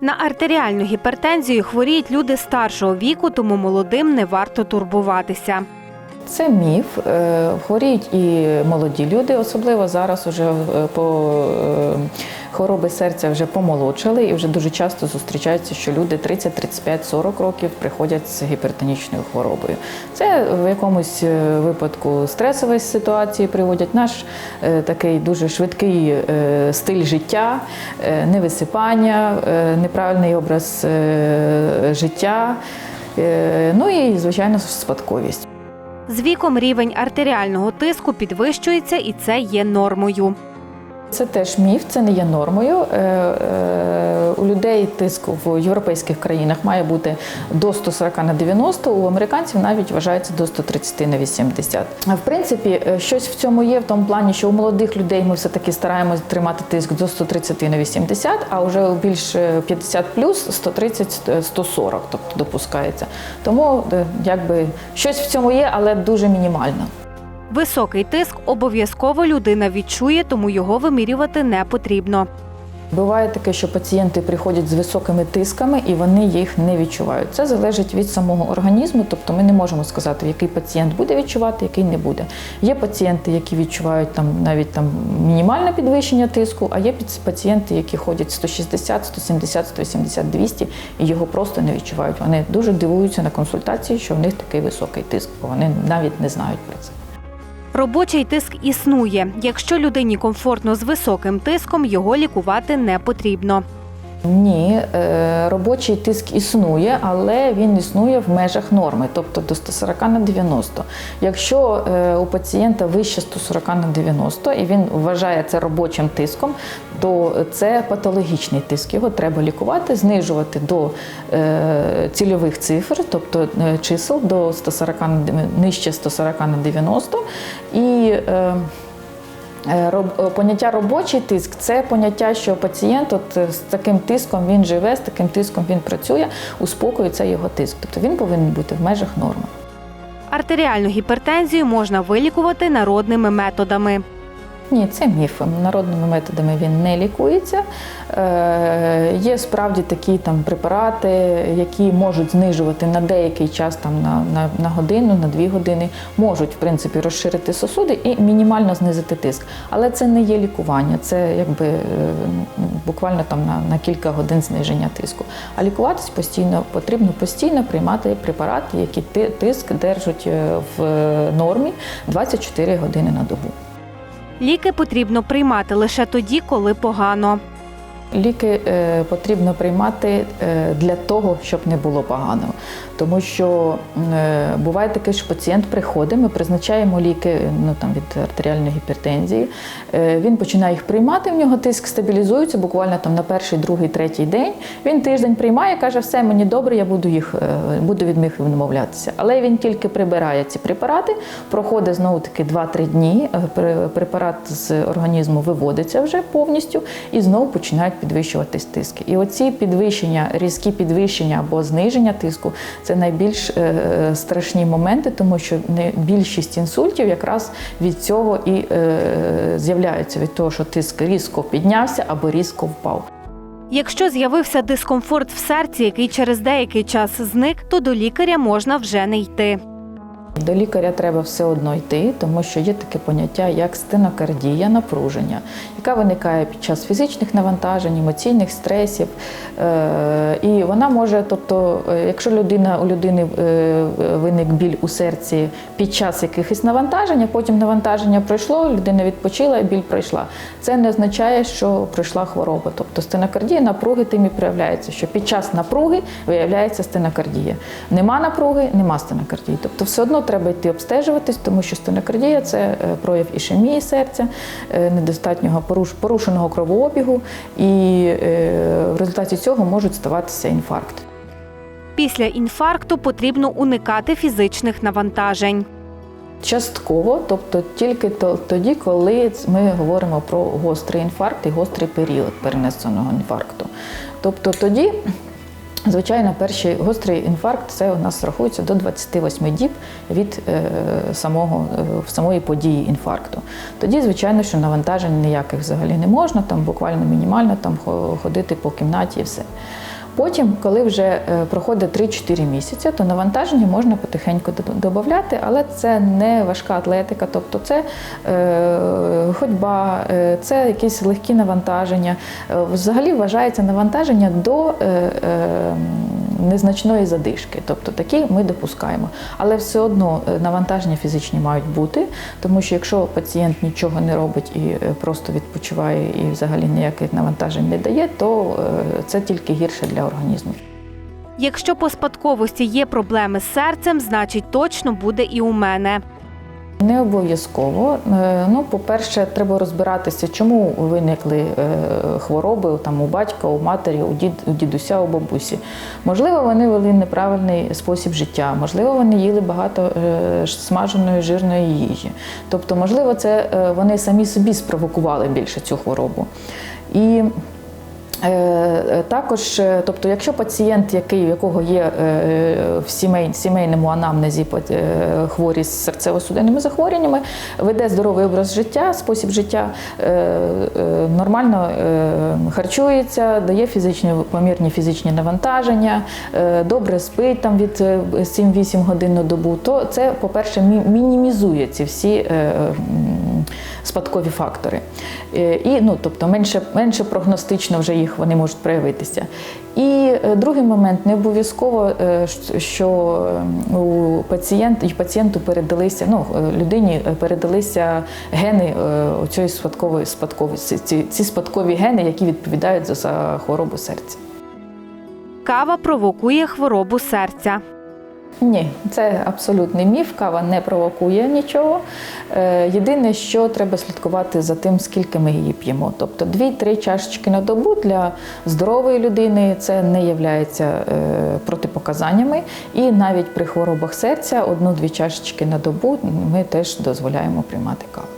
На артеріальну гіпертензію хворіють люди старшого віку, тому молодим не варто турбуватися. Це міф. Е, Хворіють і молоді люди, особливо зараз уже е, по е, хвороби серця вже помолодшали, і вже дуже часто зустрічається, що люди 30, 35, 40 років приходять з гіпертонічною хворобою. Це в якомусь е, випадку стресової ситуації приводять наш е, такий дуже швидкий е, стиль життя, невисипання, неправильний образ життя. Ну і, звичайно, спадковість. З віком рівень артеріального тиску підвищується, і це є нормою. Це теж міф, це не є нормою. Е, е, У людей тиск в європейських країнах має бути до 140 на 90, у американців навіть вважається до 130 на 80. А, В принципі, е, щось в цьому є в тому плані, що у молодих людей ми все-таки стараємось тримати тиск до 130 на 80, а вже більш е, 50 плюс 130-140, тобто допускається. Тому якби щось в цьому є, але дуже мінімально. Високий тиск обов'язково людина відчує, тому його вимірювати не потрібно. Буває таке, що пацієнти приходять з високими тисками і вони їх не відчувають. Це залежить від самого організму, тобто ми не можемо сказати, який пацієнт буде відчувати, який не буде. Є пацієнти, які відчувають там навіть там мінімальне підвищення тиску, а є паці- пацієнти, які ходять 160, 170, 180, 200 і його просто не відчувають. Вони дуже дивуються на консультації, що в них такий високий тиск, бо вони навіть не знають про це. Робочий тиск існує. Якщо людині комфортно з високим тиском, його лікувати не потрібно. Ні, е, робочий тиск існує, але він існує в межах норми, тобто до 140 на 90. Якщо е, у пацієнта вище 140 на 90 і він вважає це робочим тиском, то це патологічний тиск. Його треба лікувати, знижувати до е, цільових цифр, тобто чисел до 140 на нижче 140 на 90. І Поняття робочий тиск це поняття, що пацієнт от е, з таким тиском він живе, з таким тиском він працює, успокоюється його тиск. Тобто він повинен бути в межах норми. Артеріальну гіпертензію можна вилікувати народними методами. Ні, це міф. Народними методами він не лікується. Е, є справді такі там препарати, які можуть знижувати на деякий час, там на, на, на годину, на дві години, можуть в принципі розширити сосуди і мінімально знизити тиск. Але це не є лікування, це якби е, буквально там на, на кілька годин зниження тиску. А лікуватись постійно потрібно постійно приймати препарати, які ти- тиск держать е, в нормі 24 години на добу. Ліки потрібно приймати лише тоді, коли погано. Ліки е, потрібно приймати е, для того, щоб не було погано. Тому що е, буває таке, що пацієнт приходить, ми призначаємо ліки ну, там, від артеріальної гіпертензії. Він починає їх приймати, в нього тиск стабілізується буквально там, на перший, другий, третій день. Він тиждень приймає, каже, все мені добре, я буду, їх, буду від них відмовлятися. Але він тільки прибирає ці препарати, проходить знову таки 2-3 дні. Препарат з організму виводиться вже повністю і знову починають підвищуватись тиски. І оці підвищення, різкі підвищення або зниження тиску це найбільш е, страшні моменти, тому що не більшість інсультів якраз від цього і е, з'являються від того, що тиск різко піднявся або різко впав. Якщо з'явився дискомфорт в серці, який через деякий час зник, то до лікаря можна вже не йти. До лікаря треба все одно йти, тому що є таке поняття, як стенокардія, напруження, яка виникає під час фізичних навантажень, емоційних стресів. Е, І вона може, тобто, е, якщо людина у людини е, виник біль у серці під час якихось навантажень, а потім навантаження пройшло, людина відпочила і біль пройшла. Це не означає, що пройшла хвороба. Тобто стенокардія напруги тим і проявляється, що під час напруги виявляється стенокардія. Нема напруги, нема стенокардії. Тобто все одно треба йти обстежуватись, тому що стенокардія це е, прояв ішемії серця, е, недостатнього порушеного кровообігу, і е, в результаті цього можуть ставатися інфаркти. Після інфаркту потрібно уникати фізичних навантажень. Частково, тобто тільки тоді, коли ми говоримо про гострий інфаркт і гострий період перенесеного інфаркту. Тобто тоді Звичайно, перший гострий інфаркт це у нас рахується до 28 діб від е, самого, е, самої події інфаркту. Тоді, звичайно, що навантажень ніяких взагалі не можна, там буквально мінімально там ходити по кімнаті і все. Потім, коли вже е, проходить 3-4 місяці, то навантаження можна потихеньку додати, але це не важка атлетика, тобто це ходьба, е, це якісь легкі навантаження. Е, Взагалі вважається навантаження до е, незначної задишки, тобто такі ми допускаємо. Але все одно навантаження фізичні мають бути, тому що якщо пацієнт нічого не робить і просто відпочиває і взагалі ніяких навантажень не дає, то це тільки гірше для організму. Якщо по спадковості є проблеми з серцем, значить точно буде і у мене. Не обов'язково. Е, Ну, по-перше, треба розбиратися, чому виникли е, хвороби там, у батька, у матері, у, дід, у дідуся, у бабусі. Можливо, вони вели неправильний спосіб життя, можливо, вони їли багато е, смаженої жирної їжі. Тобто, можливо, це вони самі собі спровокували більше цю хворобу. І Також, е, тобто, якщо пацієнт, який, якого є е, в сімей, сімейному анамнезі е, хворі з серцево-судинними захворюваннями, веде здоровий образ життя, спосіб життя, е, е, нормально е, харчується, дає фізичні помірні фізичні навантаження, е, добре спить там від е, 7-8 годин на добу, то це, по-перше, мінімізує ці всі е, спадкові фактори. Е, І, ну, тобто менше, менше прогностично вже їх вони можуть проявитися. І е, другий момент не обов'язково, е, що е, у пацієнт, і пацієнту передалися, ну, людині передалися гени цієї спадкової спадковості, ці, ці спадкові гени, які відповідають за, за хворобу серця. Кава провокує хворобу серця. Ні, це абсолютний міф. Кава не провокує нічого. Е, Єдине, що треба слідкувати за тим, скільки ми її п'ємо. Тобто 2-3 чашечки на добу для здорової людини це не є протипоказаннями. І навіть при хворобах серця одну-дві чашечки на добу ми теж дозволяємо приймати каву.